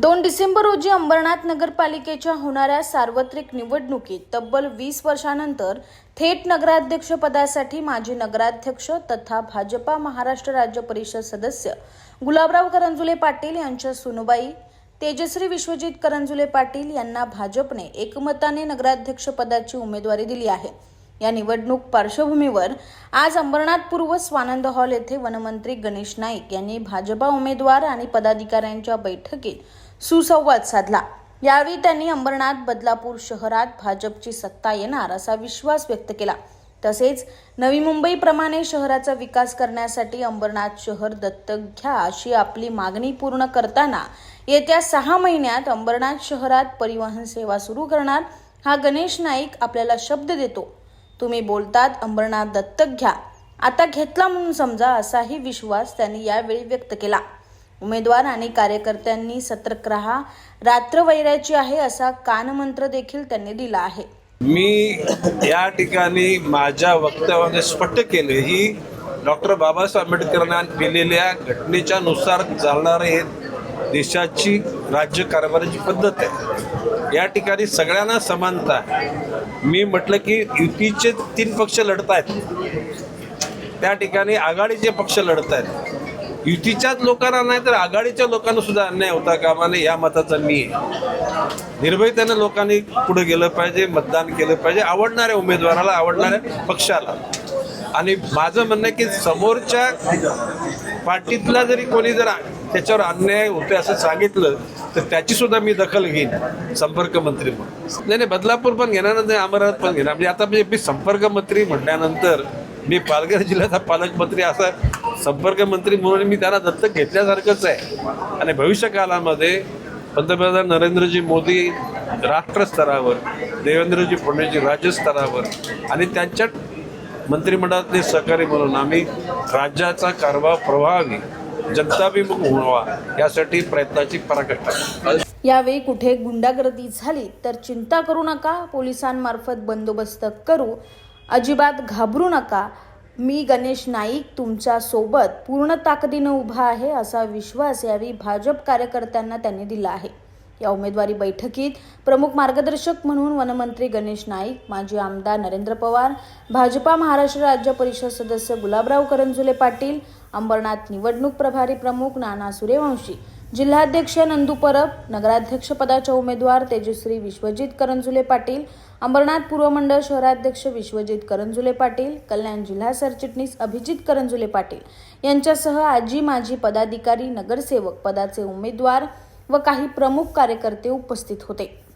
दोन डिसेंबर रोजी अंबरनाथ नगरपालिकेच्या होणाऱ्या सार्वत्रिक निवडणुकीत तब्बल वीस वर्षानंतर थेट नगराध्यक्षपदासाठी माजी नगराध्यक्ष तथा भाजपा महाराष्ट्र राज्य परिषद सदस्य गुलाबराव करंजुले पाटील यांच्या सुनुबाई तेजश्री विश्वजित करंजुले पाटील यांना भाजपने एकमताने नगराध्यक्षपदाची उमेदवारी दिली आहे. या निवडणूक पार्श्वभूमीवर आज अंबरनाथ पूर्व स्वानंद हॉल येथे वनमंत्री गणेश नाईक यांनी भाजपा उमेदवार आणि पदाधिकाऱ्यांच्या बैठकीत सुसंवाद साधला. यावेळी त्यांनी अंबरनाथ बदलापूर शहरात भाजपची सत्ता येणार असा विश्वास व्यक्त केला. तसेच नवी मुंबईप्रमाणे शहराचा विकास करण्यासाठी अंबरनाथ शहर दत्तक घ्या अशी आपली मागणी पूर्ण करताना येत्या सहा महिन्यात अंबरनाथ शहरात परिवहन सेवा सुरू करणार हा गणेश नाईक आपल्याला शब्द देतो. तुम्ही बोलतात अंबरनाथ दत्तक घ्या. आता घेतला म्हणून समजा असाही विश्वास त्यांनी यावेळी व्यक्त केला. उमेदवार आणि कार्यकर्त्यांनी सतर्क राहा. रात्र वैराची आहे असा कानमंत्र देखील त्यांनी दिला आहे. मी या ठिकाणी माझ्या वक्तव्याने स्पष्ट केले. ही डॉक्टर बाबासाहेब आंबेडकरांना दिलेल्या घटनेच्या नुसार चालणारे हे देशाची राज्य कारभाराची पद्धत आहे. या ठिकाणी सगळ्यांना समानता आहे. मी म्हटलं की युतीचे तीन पक्ष लढत आहेत. त्या ठिकाणी आघाडीचे पक्ष लढत आहेत. युतीच्याच लोकांना नाही तर आघाडीच्या लोकांना सुद्धा अन्याय होता कामा नये या मताचा मी निर्भयतेनं लोकांनी पुढे गेलं पाहिजे मतदान केलं पाहिजे आवडणाऱ्या उमेदवाराला आवडणाऱ्या पक्षाला. आणि माझं म्हणणं आहे की समोरच्या पार्टीतला जरी कोणी जर त्याच्यावर अन्याय होते असं सांगितलं तर त्याची सुद्धा मी दखल घेईन संपर्क मंत्री म्हणून. नाही नाही बदलापूर पण घेणार नाही अमरावती पण घेणार. म्हणजे आता म्हणजे मी संपर्क मंत्री म्हटल्यानंतर मी पालघर जिल्ह्याचा पालकमंत्री असा संपर्क मंत्री म्हणून मी त्यांना दत्तक घेतल्यासारखंच आहे. आणि भविष्य काळामध्ये पंतप्रधान नरेंद्रजी मोदी राष्ट्रस्तरावर देवेंद्रजी फडणवीसजी राज्यस्तरावर आणि त्यांच्या मंत्रिमंडळातले सहकारी म्हणून आम्ही राज्याचा कारभार प्रभावी जनताभिमुख व्हावा यासाठी प्रयत्नाची पराकाष्ठा यावेळी कुठे गुंडागर्दी झाली तर चिंता करू नका पोलिसांमार्फत बंदोबस्त करू अजिबात घाबरू नका. मी गणेश नाईक तुमच्यासोबत पूर्ण ताकदीनं उभा आहे असा विश्वास यावेळी भाजप कार्यकर्त्यांना त्यांनी दिला आहे. या उमेदवारी बैठकीत प्रमुख मार्गदर्शक म्हणून वनमंत्री गणेश नाईक माजी आमदार नरेंद्र पवार भाजपा महाराष्ट्र राज्य परिषद सदस्य गुलाबराव करंजुले पाटील अंबरनाथ निवडणूक प्रभारी प्रमुख नाना सूर्यवंशी जिल्हाध्यक्ष नंदू परब नगराध्यक्षपदाच्या उमेदवार तेजश्री विश्वजित करंजुले पाटील अंबरनाथ पूर्व मंडळ शहराध्यक्ष विश्वजित करंजुले पाटील कल्याण जिल्हा सरचिटणीस अभिजित करंजुले पाटील यांच्यासह आजी माजी पदाधिकारी नगरसेवक पदाचे उमेदवार व काही प्रमुख कार्यकर्ते उपस्थित होते.